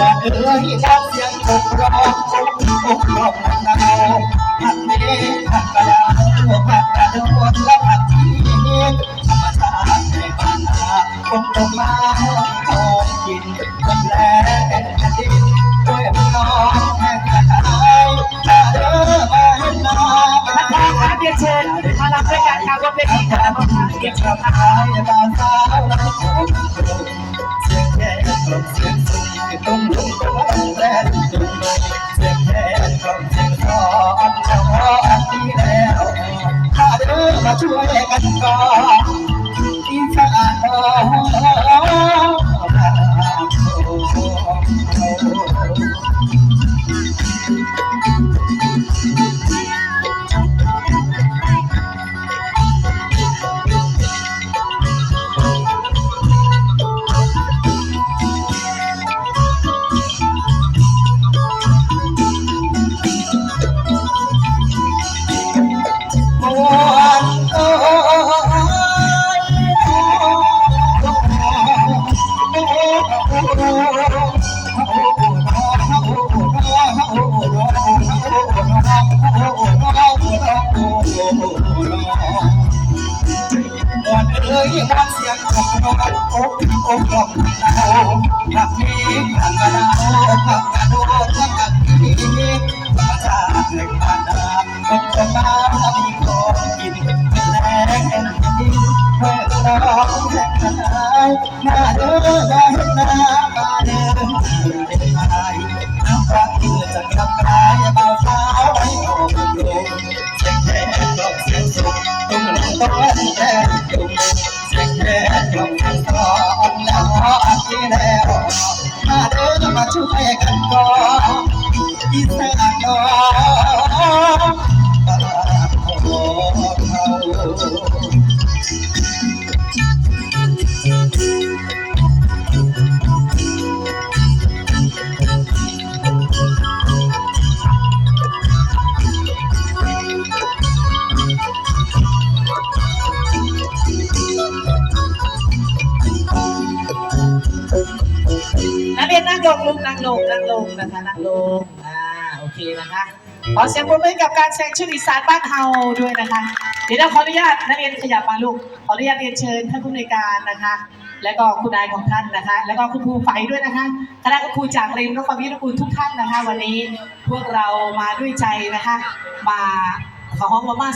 เอ้ยฟังเสียงกบร้องกบกบร้องพันนาผันเมพันกระดาตัวพันกระดวนและผันทีธรรมชาติในบ้านนาคงต้องมาคอยกินคนแลเป็นดินด้วยมือน้องแห่งกระไดาเด้อาเห็นน้อมาทางหเดียเชิญมารับด้วยกันค่ะว่าเป็นที่ขาวมาเก็บกระไดมาสาวแล้วก็เสียงแย่กลมเสียงสุด วนโอ้ก่อนเอ้ยวันเสียงของน้องโอ้โอ้กล่อมนาผักมีผักกระดาษผักกระโดด ยมาเด้อมาเห็นนามาเด้อเป็นไทยน้ำรักที่จะกลับกลายเบาสาวให้ออกลงเสียงแค่กลบเสียงสูงตุ้มลงต้นแค่ตุ้มเสียงแค่กลบเสียงสอนแล้วอันที่แล้วมาเด้อมาช่วยกันก่อนอีสานน้อง เรียนนั่งลงลุกนั่งลงนั่งลงนะคะนั่งลงอ่าโอเคนะคะขอเสียงปรบมือกับการแสดงชุดอีสานบ้านเฮาด้วยนะคะ เดี๋ยวเราขออนุญาตนักเรียนขยับมาลูกขออนุญาตเรียนเชิญท่านผู้อำนวยการนะคะ และก็คุณนายของท่านนะคะ แล้วก็คุณครูไฟด้วยนะคะคณะครูจากเรียนนครวิทยาคุณทุกท่านนะคะ วันนี้พวกเรามาด้วยใจนะคะ มาขอห้องมาม่า